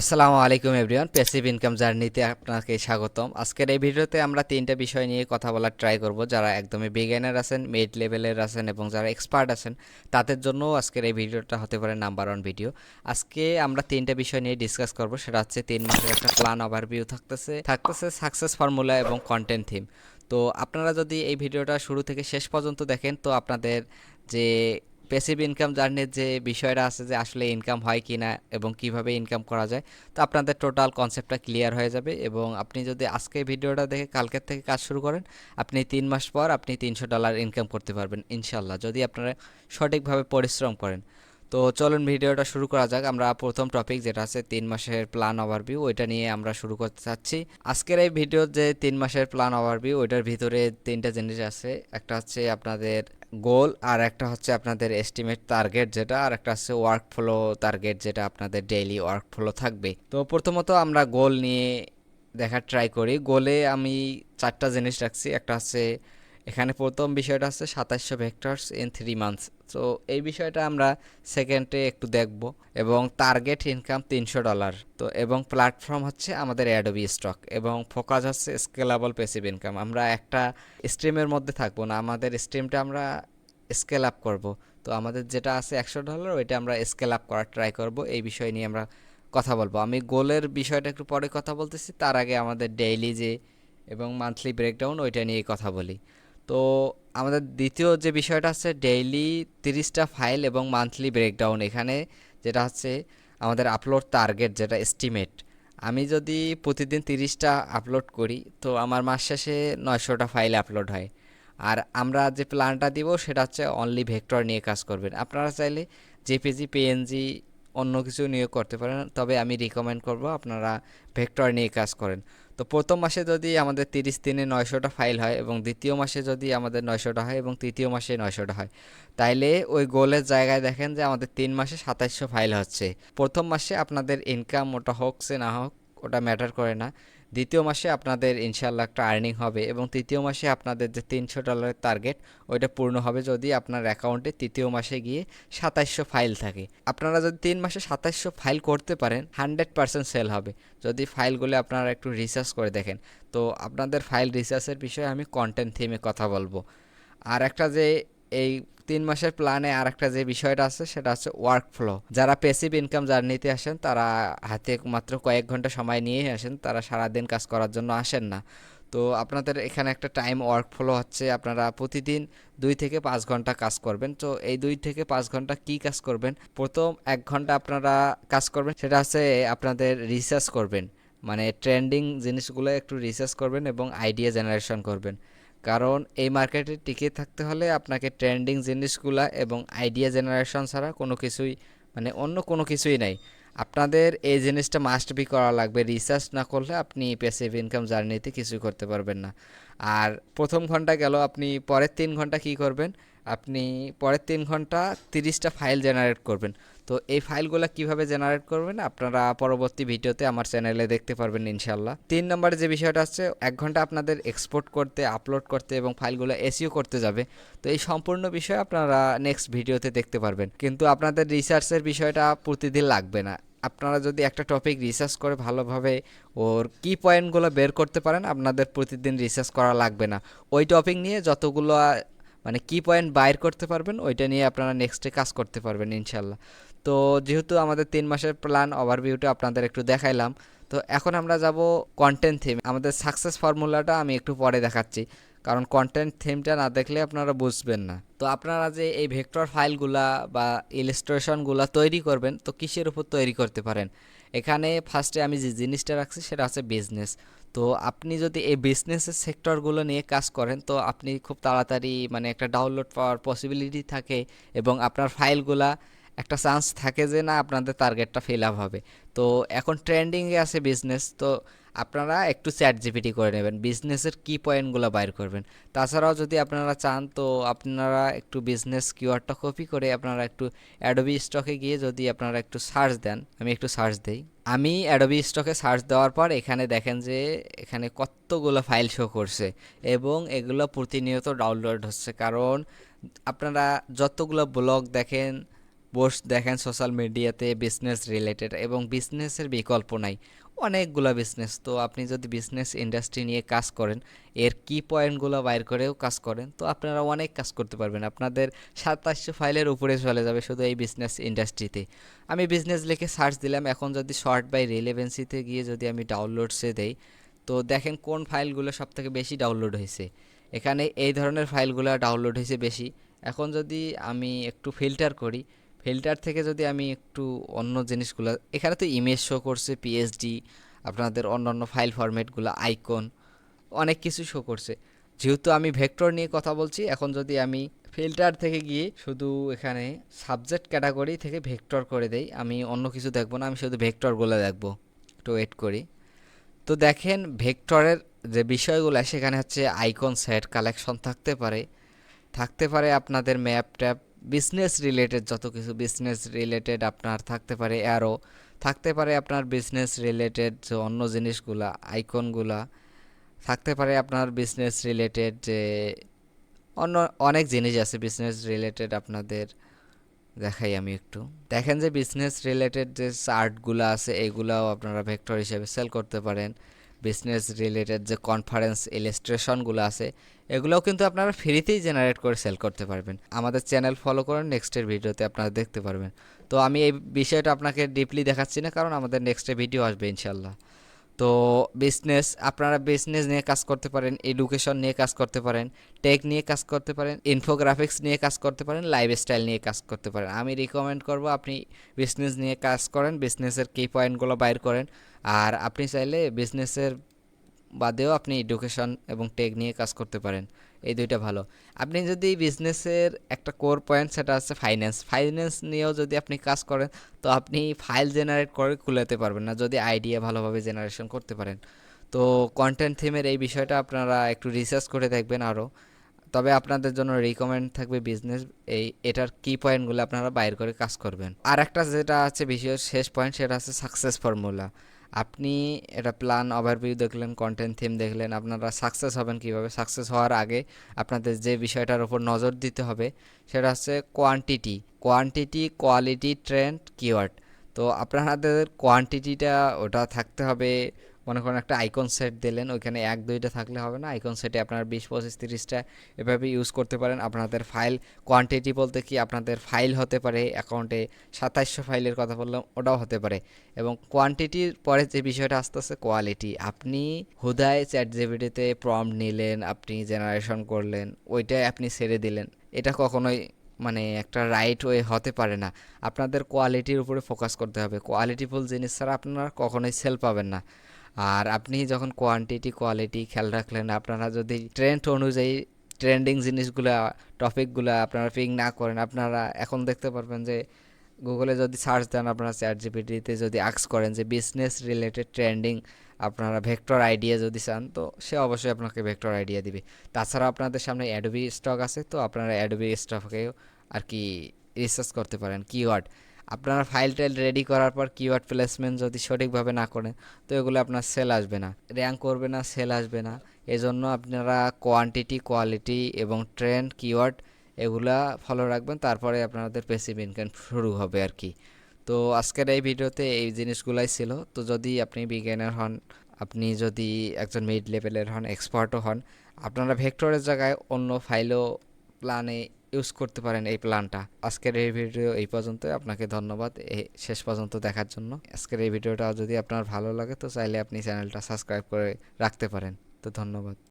আসসালামু আলাইকুম everyone passive income জার্নিতে আপনাকে স্বাগতম। আজকের এই ভিডিওতে আমরা তিনটা বিষয় নিয়ে কথা বলার ট্রাই করব। যারা একদমই বিজ্ঞানের আছেন মিড লেভেলের আছেন এবং যারা এক্সপার্ট আছেন, তাদের জন্য আজকের এই ভিডিওটা হতে পারে নাম্বার ওয়ান ভিডিও আজকে আমরা তিনটা বিষয় নিয়ে ডিসকাস করব। সেটা হচ্ছে তিন মাসের একটা প্ল্যান ওভারভিউ থাকতেছে থাকতেছে সাকসেস ফর্মুলা এবং কন্টেন্ট থিম তো আপনারা যদি এই ভিডিওটা শুরু থেকে শেষ পর্যন্ত দেখেন, তো আপনাদের যে প্যাসিভ ইনকাম জার্নির যে বিষয়টা আছে যে আসলে ইনকাম হয় কি না এবং কীভাবে ইনকাম করা যায়, তো আপনাদের টোটাল কনসেপ্টটা ক্লিয়ার হয়ে যাবে এবং আপনি যদি আজকে ভিডিওটা দেখে কালকের থেকে কাজ শুরু করেন, আপনি তিন মাস পর আপনি তিনশো ডলার ইনকাম করতে পারবেন ইনশাল্লাহ যদি আপনারা সঠিকভাবে পরিশ্রম করেন। তো চলুন ভিডিওটা শুরু করা যাক। আমরা প্রথম টপিক যেটা আছে তিন মাসের প্ল্যান ওভারভিউ ওইটা নিয়ে আমরা শুরু করতে চাচ্ছি। আজকের এই ভিডিও যে তিন মাসের প্ল্যান ওভারভিউ ওইটার ভিতরে তিনটা জিনিস আছে। একটা হচ্ছে আপনাদের গোল আর একটা হচ্ছে আপনাদের এস্টিমেট টার্গেট যেটা, আর একটা হচ্ছে ওয়ার্ক ফ্লো টার্গেট যেটা আপনাদের ডেইলি ওয়ার্ক ফ্লো থাকবে। তো প্রথমত আমরা গোল নিয়ে দেখার ট্রাই করি। গোলে আমি চারটা জিনিস রাখছি। একটা হচ্ছে এখানে প্রথম বিষয়টা হচ্ছে সাতাশশো ভেক্টরস ইন থ্রি মান্থস তো এই বিষয়টা আমরা সেকেন্ডে একটু দেখব। এবং টার্গেট ইনকাম তিনশো ডলার তো এবং প্ল্যাটফর্ম হচ্ছে আমাদের অ্যাডোবি স্টক এবং ফোকাস হচ্ছে স্কেলাবল পেসিভ ইনকাম আমরা একটা স্ট্রিমের মধ্যে থাকব না। আমাদের স্ট্রিমটা আমরা স্কেল আপ করব। তো আমাদের যেটা আছে একশো ডলার ওইটা আমরা স্কেল আপ করার ট্রাই করব। এই বিষয় নিয়ে আমরা কথা বলব। আমি গোলের বিষয়টা একটু পরে কথা বলতেছি। তার আগে আমাদের ডেইলি যে এবং মান্থলি ব্রেকডাউন ওইটা নিয়ে কথা বলি। তো আমাদের দ্বিতীয় যে বিষয়টা আছে ডেইলি তিরিশটা ফাইল এবং মান্থলি ব্রেকডাউন এখানে, যেটা হচ্ছে আমাদের আপলোড টার্গেট যেটা এস্টিমেট আমি যদি প্রতিদিন তিরিশটা আপলোড করি, তো আমার মাস শেষে নয়শোটা ফাইল আপলোড হয়। আর আমরা যে প্ল্যানটা দিব, সেটা হচ্ছে অনলি ভেক্টর নিয়ে কাজ করবেন। আপনারা চাইলে জেপিজি পিএনজি অন্য কিছু নিয়োগ করতে পারেন, তবে আমি রিকমেন্ড করব আপনারা ভেক্টর নিয়ে কাজ করেন। তো প্রথম মাসে যদি আমাদের তিরিশ দিনে নয়শোটা ফাইল হয় এবং দ্বিতীয় মাসে যদি আমাদের নয়শোটা হয় এবং তৃতীয় মাসে নয়শোটা হয়, তাইলে ওই গোলের জায়গায় দেখেন যে আমাদের তিন মাসে সাতাইশশো ফাইল হচ্ছে। প্রথম মাসে আপনাদের ইনকাম ওটা হোক, সে না হোক, ওটা ম্যাটার করে না। দ্বিতীয় মাসে আপনাদের ইনশাল্লাহ একটা আর্নিং হবে এবং তৃতীয় মাসে আপনাদের যে তিনশো ডলারের টার্গেট ওইটা পূর্ণ হবে যদি আপনার অ্যাকাউন্টে তৃতীয় মাসে গিয়ে সাতাইশশো ফাইল থাকে। আপনারা যদি তিন মাসে সাতাইশশো ফাইল করতে পারেন হান্ড্রেড পার্সেন্ট সেল হবে। যদি ফাইলগুলো আপনারা একটু রিসার্চ করে দেখেন, তো আপনাদের ফাইল রিসার্চের বিষয়ে আমি কন্টেন্ট থিমে কথা বলব। আর একটা যে এই তিন মাসের প্ল্যানে আর একটা যে বিষয়টা আছে, সেটা হচ্ছে ওয়ার্ক ফ্লো যারা পেসিভ ইনকাম জার্নিতে আসেন, তারা হাতে মাত্র কয়েক ঘণ্টা সময় নিয়েই আসেন, তারা সারাদিন কাজ করার জন্য আসেন না। তো আপনাদের এখানে একটা টাইম ওয়ার্ক ফ্লো হচ্ছে, আপনারা প্রতিদিন দুই থেকে পাঁচ ঘণ্টা কাজ করবেন। তো এই দুই থেকে পাঁচ ঘণ্টা কি কাজ করবেন? প্রথম এক ঘণ্টা আপনারা কাজ করবেন, সেটা হচ্ছে আপনাদের রিসার্চ করবেন। মানে ট্রেন্ডিং জিনিসগুলো একটু রিসার্চ করবেন এবং আইডিয়া জেনারেশন করবেন। কারণ এই মার্কেটে টিকে থাকতে হলে আপনাকে ট্রেন্ডিং জিনিসগুলা এবং আইডিয়া জেনারেশন ছাড়া কোনো কিছুই মানে অন্য কোনো কিছুই নাই। আপনাদের এই জিনিসটা মাস্ট বি করা লাগবে। রিসার্চ না করলে আপনি প্যাসিভ ইনকাম জার্নিতে কিছু করতে পারবেন না। আর প্রথম ঘণ্টা গেল, আপনি পরের তিন ঘণ্টা কি করবেন? আপনি পরের তিন ঘণ্টা তিরিশটা ফাইল জেনারেট করবেন। তো এই ফাইলগুলো কীভাবে জেনারেট করবেন, আপনারা পরবর্তী ভিডিওতে আমার চ্যানেলে দেখতে পারবেন ইনশাল্লাহ তিন নম্বরে যে বিষয়টা হচ্ছে, এক ঘণ্টা আপনাদের এক্সপোর্ট করতে আপলোড করতে এবং ফাইলগুলো এসিও করতে যাবে। তো এই সম্পূর্ণ বিষয় আপনারা নেক্সট ভিডিওতে দেখতে পারবেন। কিন্তু আপনাদের রিসার্চের বিষয়টা প্রতিদিন লাগবে না। আপনারা যদি একটা টপিক রিসার্চ করে ভালোভাবে ওর কি পয়েন্টগুলো বের করতে পারেন, আপনাদের প্রতিদিন রিসার্চ করা লাগবে না। ওই টপিক নিয়ে যতগুলো মানে কি পয়েন্ট বাইর করতে পারবেন, ওইটা নিয়ে আপনারা নেক্সটে কাজ করতে পারবেন ইনশাল্লাহ তো যেহেতু আমাদের তিন মাসের প্ল্যান ওভারভিউটা আপনাদের একটু দেখাইলাম, তো এখন আমরা যাব কন্টেন্ট থিম আমাদের সাকসেস ফর্মুলাটা আমি একটু পরে দেখাচ্ছি, কারণ কন্টেন্ট থিমটা না দেখলে আপনারা বুঝবেন না। তো আপনারা যে এই ভেক্টর ফাইলগুলা বা ইলিস্ট্রেশনগুলা তৈরি করবেন, তো কিসের উপর তৈরি করতে পারেন? এখানে ফার্স্টে আমি যে জিনিসটা রাখছি সেটা হচ্ছে বিজনেস তো আপনি যদি এই বিজনেসের সেক্টরগুলো নিয়ে কাজ করেন, তো আপনি খুব তাড়াতাড়ি মানে একটা ডাউনলোড পাওয়ার পসিবিলিটি থাকে এবং আপনার ফাইলগুলা একটা চান্স থাকে যে না আপনাদের টার্গেটটা ফেল আপ হবে। তো এখন ট্রেন্ডিংয়ে আছে বিজনেস তো আপনারা একটু চ্যাট জিপিটি করে নেবেন বিজনেসের কি পয়েন্টগুলো বাইর করবেন। তাছাড়াও যদি আপনারা চান, তো আপনারা একটু বিজনেস কিওয়ার্ডটা কপি করে আপনারা একটু অ্যাডোবি স্টকে গিয়ে যদি আপনারা একটু সার্চ দেন, আমি একটু সার্চ দেই। আমি অ্যাডোবি স্টকে সার্চ দেওয়ার পর এখানে দেখেন যে, এখানে কতগুলো ফাইল শো করছে এবং এগুলো প্রতিনিয়ত ডাউনলোড হচ্ছে। কারণ আপনারা যতগুলো ব্লগ দেখেন পোস্ট দেখেন সোশ্যাল মিডিয়াতে বিজনেস রিলেটেড এবং বিজনেসের বিকল্প নাই। অনেকগুলো বিজনেস তো আপনি যদি বিজনেস ইন্ডাস্ট্রি নিয়ে কাজ করেন, এর কি পয়েন্টগুলো বাইর করেও কাজ করেন, তো আপনারা অনেক কাজ করতে পারবেন। আপনাদের সাতাশশো ফাইলের উপরে চলে যাবে শুধু এই বিজনেস ইন্ডাস্ট্রিতে আমি বিজনেস লিখে সার্চ দিলাম, এখন যদি শর্ট বাই রিলেভেন্সিতে গিয়ে যদি আমি ডাউনলোডসে দেই, তো দেখেন কোন ফাইলগুলো সব থেকে বেশি ডাউনলোড হয়েছে। এখানে এই ধরনের ফাইলগুলো ডাউনলোড হয়েছে বেশি। এখন যদি আমি একটু ফিল্টার করি ফিল্টার থেকে যদি আমি একটু অন্য জিনিসগুলো, এখানে তো ইমেজ শো করছে পিএসডি আপনাদের অন্যান্য ফাইল ফরম্যাটগুলো আইকন অনেক কিছু শো করছে। যেহেতু আমি ভেক্টর নিয়ে কথা বলছি, এখন যদি আমি ফিল্টার থেকে গিয়ে শুধু এখানে সাবজেক্ট ক্যাটাগরি থেকে ভেক্টর করে দেই, আমি অন্য কিছু দেখব না, আমি শুধু ভেক্টরগুলো দেখব। একটু ওয়েট করি। তো দেখেন ভেক্টরের যে বিষয়গুলো, সেখানে হচ্ছে আইকন সেট কালেকশন থাকতে পারে। থাকতে পারে আপনাদের ম্যাপ ট্যাপ বিজনেস রিলেটেড যত কিছু বিজনেস রিলেটেড আপনার থাকতে পারে অ্যারো থাকতে পারে আপনার বিজনেস রিলেটেড যে অন্য জিনিসগুলা আইকনগুলা থাকতে পারে আপনার বিজনেস রিলেটেড যে অন্য, অনেক জিনিস আছে বিজনেস রিলেটেড আপনাদের, দেখাই আমি একটু। দেখেন যে বিজনেস রিলেটেড যে চার্টগুলো আছে, এগুলাও আপনারা ভেক্টর হিসেবে সেল করতে পারেন। বিজনেস রিলেটেড যে কনফারেন্স ইলাস্ট্রেশনগুলো আছে, এগুলোও কিন্তু আপনারা ফ্রিতেই জেনারেট করে সেল করতে পারবেন। আমাদের চ্যানেল ফলো করেন নেক্সটের ভিডিওতে আপনারা দেখতে পারবেন। তো আমি এই বিষয়টা আপনাকে ডিপলি দেখাচ্ছি না, কারণ আমাদের নেক্সটে ভিডিও আসবে ইনশাল্লাহ তো বিজনেস আপনারা বিজনেস নিয়ে কাজ করতে পারেন এডুকেশন নিয়ে কাজ করতে পারেন টেক নিয়ে কাজ করতে পারেন ইনফোগ্রাফিক্স নিয়ে কাজ করতে পারেন লাইফস্টাইল নিয়ে কাজ করতে পারেন। আমি রিকমেন্ড করব আপনি বিজনেস নিয়ে কাজ করেন বিজনেসের কি পয়েন্টগুলো বাইর করেন। আর আপনি চাইলে বিজনেসের বাদেও আপনি এডুকেশন এবং টেক নিয়ে কাজ করতে পারেন। এই দুইটা ভালো। আপনি যদি বিজনেসের একটা কোর পয়েন্ট সেটা হচ্ছে ফাইন্যান্স ফাইন্যান্স নিয়েও যদি আপনি কাজ করেন, তো আপনি ফাইল জেনারেট করে খুলাতে পারবেন না, যদি আইডিয়া ভালোভাবে জেনারেশন করতে পারেন। তো কন্টেন্ট থিমের এই বিষয়টা আপনারা একটু রিসার্চ করে দেখবেন আরও তবে আপনাদের জন্য রিকমেন্ড থাকবে বিজনেস এই এটার কি পয়েন্টগুলো আপনারা বাইর করে কাজ করবেন। আর একটা যেটা আছে বিশেষ শেষ পয়েন্ট সেটা হচ্ছে সাকসেস ফর্মুলা আপনি এটা প্ল্যান ওভারভিউ দেখলেন কন্টেন্ট থিম দেখলেন, আপনারা সাকসেস হবেন কীভাবে? সাকসেস হওয়ার আগে আপনাদের যে বিষয়টার উপর নজর দিতে হবে সেটা হচ্ছে quantity quantity quality trend keyword তো আপনাদের কোয়ান্টিটিটা ওটা থাকতে হবে মনে করেন একটা আইকন সেট দিলেন, ওইখানে এক দুইটা থাকলে হবে না। আইকন সেটে আপনার বিশ, পঁচিশ, তিরিশটা এভাবে ইউজ করতে পারেন। আপনাদের ফাইল কোয়ান্টিটি বলতে কি? আপনাদের ফাইল হতে পারে অ্যাকাউন্টে সাতাইশশো ফাইলের কথা বললাম, ওটাও হতে পারে। এবং কোয়ান্টিটির পরে যে বিষয়টা আসতে আসতেছে কোয়ালিটি আপনি হুদায় চ্যাট জিবিটিতে প্রম নিলেন, আপনি জেনারেশন করলেন, ওইটাই আপনি ছেড়ে দিলেন। এটা কখনোই মানে একটা রাইট ওয়ে হতে পারে না। আপনাদের কোয়ালিটির উপরে ফোকাস করতে হবে। কোয়ালিটিফুল জিনিস ছাড়া আপনারা কখনোই সেল পাবেন না। আর আপনি যখন কোয়ান্টিটি কোয়ালিটি খেয়াল রাখলেন, আপনারা যদি ট্রেন্ড অনুযায়ী ট্রেন্ডিং জিনিসগুলো টপিকগুলো আপনারা পিং না করেন, আপনারা এখন দেখতে পারবেন যে গুগলে যদি সার্চ দেন আপনারা চ্যাট জিপিটিতে যদি আক্স করেন যে বিজনেস রিলেটেড ট্রেন্ডিং আপনারা ভেক্টর আইডিয়া যদি চান, তো সে অবশ্যই আপনাকে ভেক্টর আইডিয়া দিবে। তাছাড়া আপনাদের সামনে অ্যাডোবি স্টক আছে, তো আপনারা অ্যাডোবি স্টকেও আর কি রিসার্চ করতে পারেন কিওয়ার্ড আপনারা ফাইল টাইল রেডি করার পর কিওয়ার্ড প্লেসমেন্ট যদি সঠিকভাবে না করেন, তো এগুলো আপনার সেল আসবে না। র্যাঙ্ক করবে না সেল আসবে না। এজন্য আপনারা কোয়ান্টিটি কোয়ালিটি এবং ট্রেন্ড কিওয়ার্ড এগুলা ফলো রাখবেন, তারপরে আপনাদের পেসিভ ইনকাম শুরু হবে আর কি। তো আজকের এই ভিডিওতে এই জিনিসগুলাই ছিল। তো যদি আপনি বিজ্ঞানের হন, আপনি যদি একজন মিড লেভেলের হন এক্সপার্টও হন, আপনারা ভেক্টরের জায়গায় অন্য ফাইলও প্ল্যানে ইউজ করতে পারেন এই প্ল্যানটা আজকের এই ভিডিও এই পর্যন্ত আপনাকে ধন্যবাদ। শেষ পর্যন্ত দেখার জন্য। আজকের এই ভিডিওটা যদি আপনার ভালো লাগে, তো চাইলে আপনি চ্যানেলটা সাবস্ক্রাইব করে রাখতে পারেন। তো ধন্যবাদ।